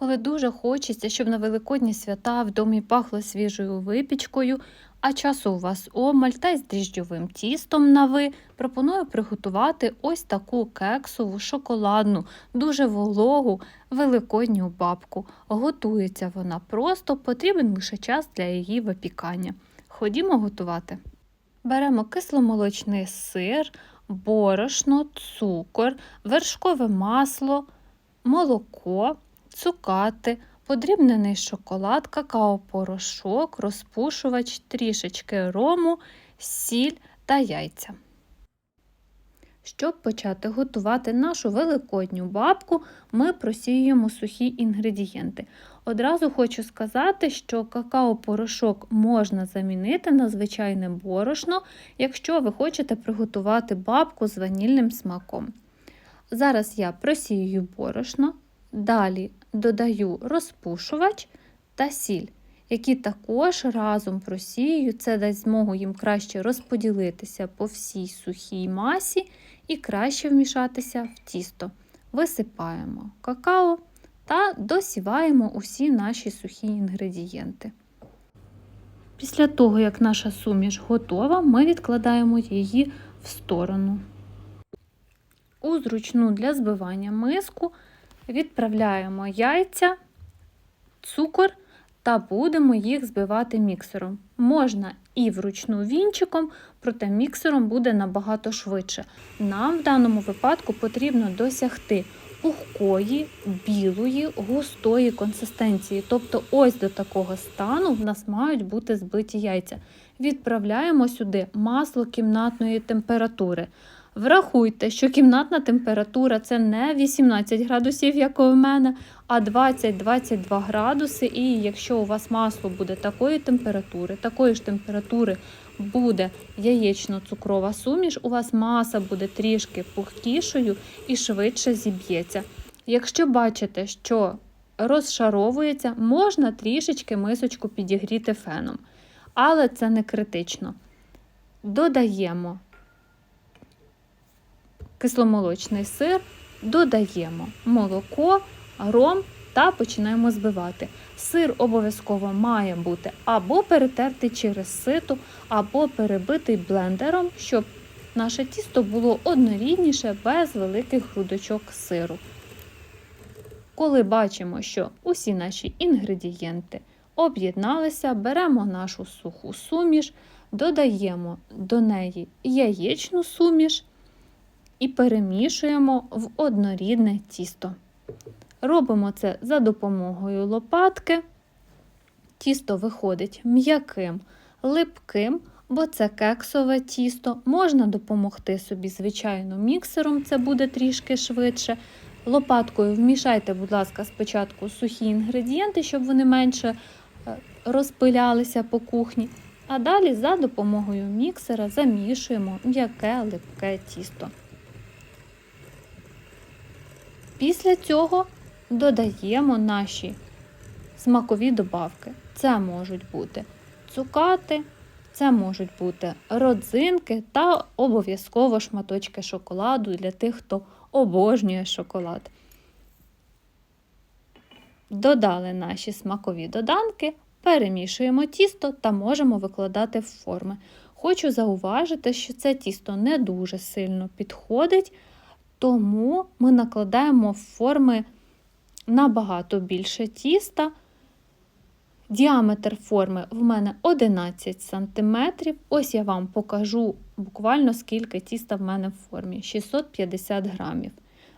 Коли дуже хочеться, щоб на великодні свята в домі пахло свіжою випічкою, а часу у вас обмаль та й з дріжджовим тістом на ви, пропоную приготувати ось таку кексову, шоколадну, дуже вологу великодню бабку. Готується вона просто, потрібен лише час для її випікання. Ходімо готувати. Беремо кисломолочний сир, борошно, цукор, вершкове масло, молоко, цукати, подрібнений шоколад, какао-порошок, розпушувач, трішечки рому, сіль та яйця. Щоб почати готувати нашу великодню бабку, ми просіюємо сухі інгредієнти. Одразу хочу сказати, що какао-порошок можна замінити на звичайне борошно, якщо ви хочете приготувати бабку з ванільним смаком. Зараз я просію борошно, далі додаю розпушувач та сіль, які також разом просію. Це дасть змогу їм краще розподілитися по всій сухій масі і краще вмішатися в тісто. Висипаємо какао та досіваємо усі наші сухі інгредієнти. Після того, як наша суміш готова, ми відкладаємо її в сторону. У зручну для збивання миску відправляємо яйця, цукор та будемо їх збивати міксером. Можна і вручну вінчиком, проте міксером буде набагато швидше. Нам в даному випадку потрібно досягти пухкої, білої, густої консистенції. Тобто, ось до такого стану в нас мають бути збиті яйця. Відправляємо сюди масло кімнатної температури. Врахуйте, що кімнатна температура це не 18 градусів, як у мене, а 20-22 градуси. І якщо у вас масло буде такої температури, такої ж температури буде яєчно-цукрова суміш, у вас маса буде трішки пухкішою і швидше зіб'ється. Якщо бачите, що розшаровується, можна трішечки мисочку підігріти феном, але це не критично. Додаємо кисломолочний сир, додаємо молоко, ром та починаємо збивати. Сир обов'язково має бути або перетертий через сито, або перебитий блендером, щоб наше тісто було однорідніше без великих грудочок сиру. Коли бачимо, що усі наші інгредієнти об'єдналися, беремо нашу суху суміш, додаємо до неї яєчну суміш і перемішуємо в однорідне тісто. Робимо це за допомогою лопатки. Тісто виходить м'яким, липким, бо це кексове тісто. Можна допомогти собі, звичайно, міксером, це буде трішки швидше. Лопаткою вмішайте, будь ласка, спочатку сухі інгредієнти, щоб вони менше е, розпилялися по кухні. А далі за допомогою міксера замішуємо м'яке липке тісто. Після цього додаємо наші смакові добавки. Це можуть бути цукати, це можуть бути родзинки та обов'язково шматочки шоколаду для тих, хто обожнює шоколад. Додали наші смакові доданки, перемішуємо тісто та можемо викладати в форми. Хочу зауважити, що це тісто не дуже сильно підходить, тому ми накладаємо в форми набагато більше тіста. Діаметр форми в мене 11 см. Ось я вам покажу буквально скільки тіста в мене в формі 650 грамів.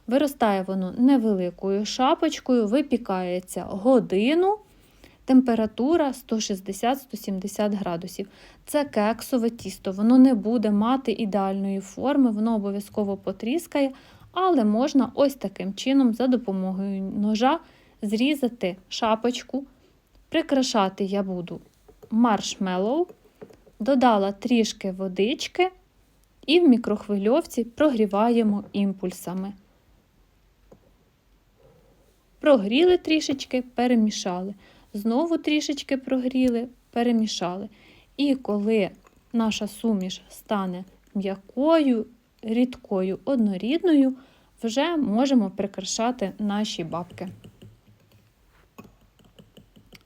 Виростає воно невеликою шапочкою, випікається годину, температура 160-170 градусів. Це кексове тісто, воно не буде мати ідеальної форми, воно обов'язково потріскає, але можна ось таким чином за допомогою ножа зрізати шапочку. Прикрашати я буду маршмеллоу, додала трішки водички і в мікрохвильовці прогріваємо імпульсами. Прогріли трішечки, перемішали. Знову трішечки прогріли, перемішали. І коли наша суміш стане м'якою, рідкою, однорідною, вже можемо прикрашати наші бабки.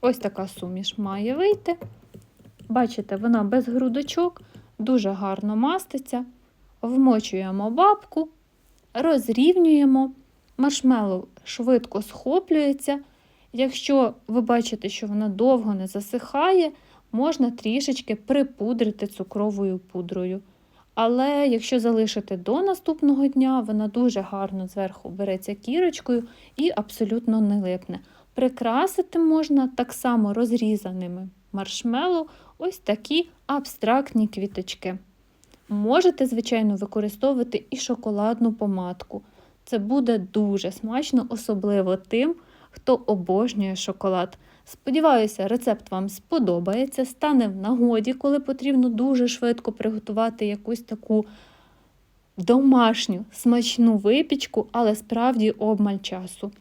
Ось така суміш має вийти. Бачите, вона без грудочок, дуже гарно маститься. Вмочуємо бабку, розрівнюємо. Маршмеллоу швидко схоплюється. Якщо ви бачите, що вона довго не засихає, можна трішечки припудрити цукровою пудрою. Але якщо залишити до наступного дня, вона дуже гарно зверху береться кірочкою і абсолютно не липне. Прикрасити можна так само розрізаними маршмеллоу ось такі абстрактні квіточки. Можете, звичайно, використовувати і шоколадну помадку. Це буде дуже смачно, особливо тим, хто обожнює шоколад. Сподіваюся, рецепт вам сподобається, стане в нагоді, коли потрібно дуже швидко приготувати якусь таку домашню смачну випічку, але справді обмаль часу.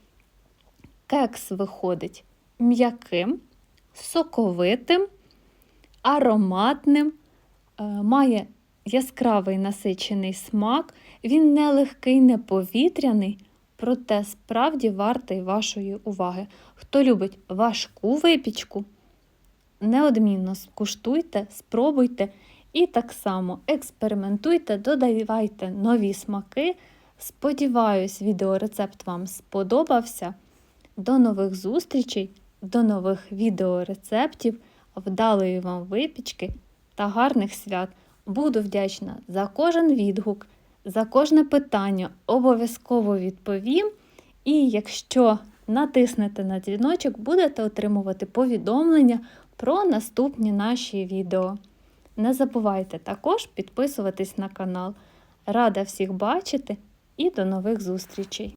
Кекс виходить м'яким, соковитим, ароматним, е, має яскравий насичений смак, він не легкий, не повітряний, проте справді вартий вашої уваги. Хто любить важку випічку, неодмінно скуштуйте, спробуйте і так само експериментуйте, додавайте нові смаки. Сподіваюсь, відеорецепт вам сподобався. До нових зустрічей, до нових відеорецептів, вдалої вам випічки та гарних свят. Буду вдячна за кожен відгук, за кожне питання. Обов'язково відповім. І якщо натиснете на дзвіночок, будете отримувати повідомлення про наступні наші відео. Не забувайте також підписуватись на канал. Рада всіх бачити і до нових зустрічей!